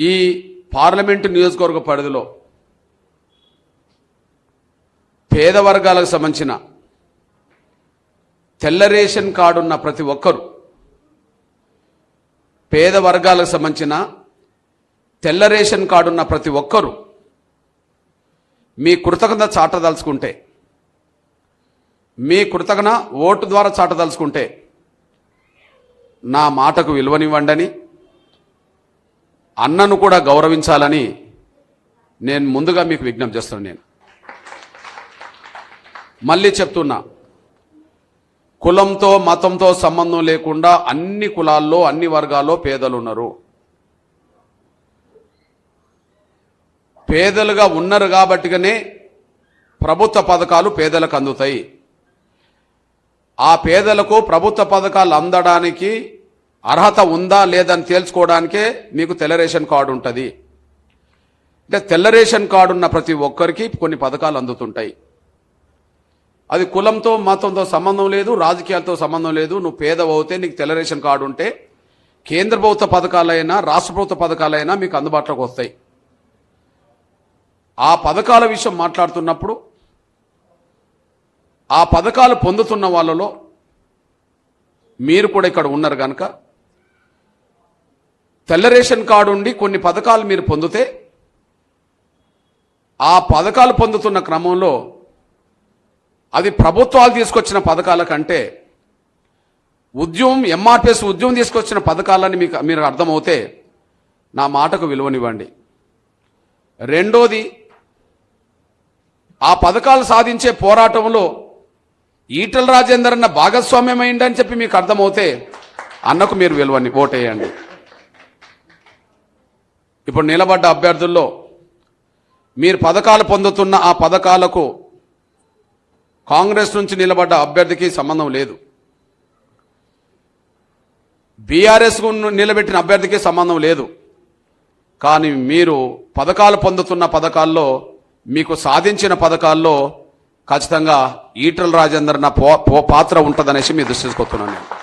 ఈ పార్లమెంటు నియోజకవర్గ పరిధిలో పేద వర్గాలకు సంబంధించిన తెల్ల రేషన్ కార్డు ఉన్న ప్రతి ఒక్కరు పేద వర్గాలకు సంబంధించిన తెల్ల రేషన్ కార్డు ఉన్న ప్రతి ఒక్కరు మీ కృతజ్ఞత చాటదలుచుకుంటే మీ కృతజ్ఞ ఓటు ద్వారా చాటదలుచుకుంటే నా మాటకు విలువనివ్వండని అన్నను కూడా గౌరవించాలని నేను ముందుగా మీకు విజ్ఞప్తి చేస్తున్నాను నేను. మళ్ళీ చెప్తున్నా కులంతో మతంతో సంబంధం లేకుండా అన్ని కులాల్లో అన్ని వర్గాల్లో పేదలు ఉన్నారు. పేదలుగా ఉన్నారు కాబట్టిగానే ప్రభుత్వ పథకాలు పేదలకు అందుతాయి. ఆ పేదలకు ప్రభుత్వ పథకాలు అందడానికి అర్హత ఉందా లేదని తేల్చుకోవడానికే మీకు తెల్ల రేషన్ కార్డు ఉంటుంది. అంటే తెల్ల రేషన్ కార్డు ఉన్న ప్రతి ఒక్కరికి కొన్ని పథకాలు అందుతుంటాయి. అది కులంతో మతంతో సంబంధం లేదు రాజకీయాలతో సంబంధం లేదు నువ్వు పేదవవుతే నీకు తెల్ల రేషన్ కార్డు ఉంటే కేంద్ర ప్రభుత్వ పథకాలైనా రాష్ట్ర ప్రభుత్వ పథకాలైనా మీకు అందుబాటులోకి వస్తాయి. ఆ పథకాల విషయం మాట్లాడుతున్నప్పుడు ఆ పథకాలు పొందుతున్న వాళ్ళలో మీరు కూడా ఇక్కడ ఉన్నారు కనుక తెల్ల రేషన్ కార్డు ఉండి కొన్ని పథకాలు మీరు పొందితే ఆ పథకాలు పొందుతున్న క్రమంలో అది ప్రభుత్వాలు తీసుకొచ్చిన పథకాల కంటే ఉద్యమం ఎంఆర్పిఎస్ ఉద్యమం తీసుకొచ్చిన పథకాలని మీకు మీరు అర్థమవుతే నా మాటకు విలువనివ్వండి. రెండోది ఆ పథకాలు సాధించే పోరాటంలో ఈటల రాజేందర్ అన్న భాగస్వామ్యమైందని చెప్పి మీకు అర్థమవుతే అన్నకు మీరు విలువని ఓటేయండి. ఇప్పుడు నిలబడ్డ అభ్యర్థుల్లో మీరు పథకాలు పొందుతున్న ఆ పథకాలకు కాంగ్రెస్ నుంచి నిలబడ్డ అభ్యర్థికి సంబంధం లేదు. బీఆర్ఎస్ నిలబెట్టిన అభ్యర్థికి సంబంధం లేదు. కానీ మీరు పథకాలు పొందుతున్న పథకాల్లో మీకు సాధించిన పథకాల్లో ఖచ్చితంగా ఈటల రాజేందర్ నా పో- పాత్ర ఉంటుందనేసి మీ దృష్టి తీసుకొస్తున్నాను నేను.